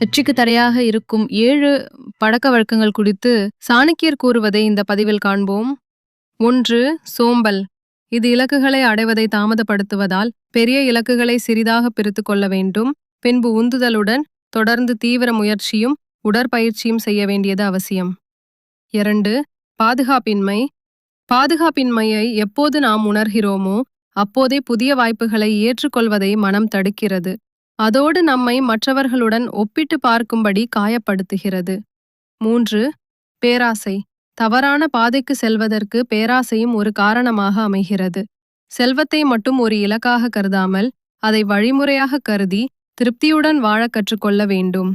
வெற்றிக்கு தடையாக இருக்கும் ஏழு பழக்கவழக்கங்கள் குறித்து சாணக்கியர் கூறுவதை இந்த பதிவில் காண்போம். ஒன்று சோம்பல். இது இலக்குகளை அடைவதை தாமதப்படுத்துவதால் பெரிய இலக்குகளை சிறிதாக பிரித்து கொள்ள வேண்டும். பின்பு உந்துதலுடன் தொடர்ந்து தீவிர முயற்சியும் உடற்பயிற்சியும் செய்ய வேண்டியது அவசியம். இரண்டு பாதுகாப்பின்மை. பாதுகாப்பின்மையை எப்போது நாம் உணர்கிறோமோ அப்போதே புதிய வாய்ப்புகளை ஏற்றுக்கொள்வதை மனம் தடுக்கிறது. அதோடு நம்மை மற்றவர்களுடன் ஒப்பிட்டு பார்க்கும்படி காயப்படுத்துகிறது. மூன்று பேராசை. தவறான பாதைக்கு செல்வதற்கு பேராசையும் ஒரு காரணமாக அமைகிறது. செல்வத்தை மட்டும் ஒரு இலக்காக கருதாமல் அதை வழிமுறையாக கருதி திருப்தியுடன் வாழ கற்றுக்கொள்ள வேண்டும்.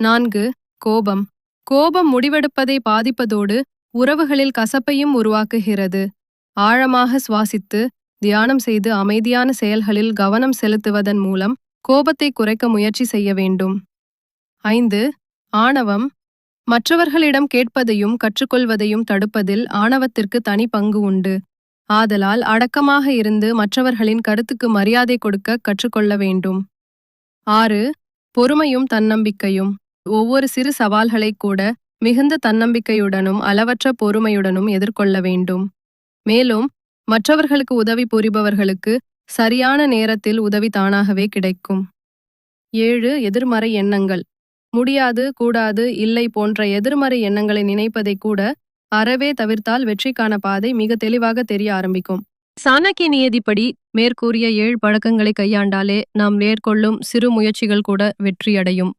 நான்கு கோபம். கோபம் முடிவெடுப்பதை பாதிப்பதோடு உறவுகளில் கசப்பையும் உருவாக்குகிறது. ஆழமாக சுவாசித்து தியானம் செய்து அமைதியான செயல்களில் கவனம் செலுத்துவதன் மூலம் கோபத்தை குறைக்க முயற்சி செய்ய வேண்டும். ஐந்து ஆணவம். மற்றவர்களிடம் கேட்பதையும் கற்றுக்கொள்வதையும் தடுப்பதில் ஆணவத்திற்கு தனி பங்கு உண்டு. ஆதலால் அடக்கமாக இருந்து மற்றவர்களின் கருத்துக்கு மரியாதை கொடுக்க கற்றுக்கொள்ள வேண்டும். ஆறு பொறுமையும் தன்னம்பிக்கையும். ஒவ்வொரு சிறு சவால்களை கூட மிகுந்த தன்னம்பிக்கையுடனும் அளவற்ற பொறுமையுடனும் எதிர்கொள்ள வேண்டும். மேலும் மற்றவர்களுக்கு உதவி புரிபவர்களுக்கு சரியான நேரத்தில் உதவி தானாகவே கிடைக்கும். ஏழு எதிர்மறை எண்ணங்கள். முடியாது கூடாது இல்லை போன்ற எதிர்மறை எண்ணங்களை நினைப்பதை கூட அறவே தவிர்த்தால் வெற்றிக்கான பாதை மிக தெளிவாக தெரிய ஆரம்பிக்கும். சாணக்கிய நியதிப்படி மேற்கூறிய ஏழு பழக்கங்களை கையாண்டாலே நாம் மேற்கொள்ளும் சிறு முயற்சிகள் கூட வெற்றியடையும்.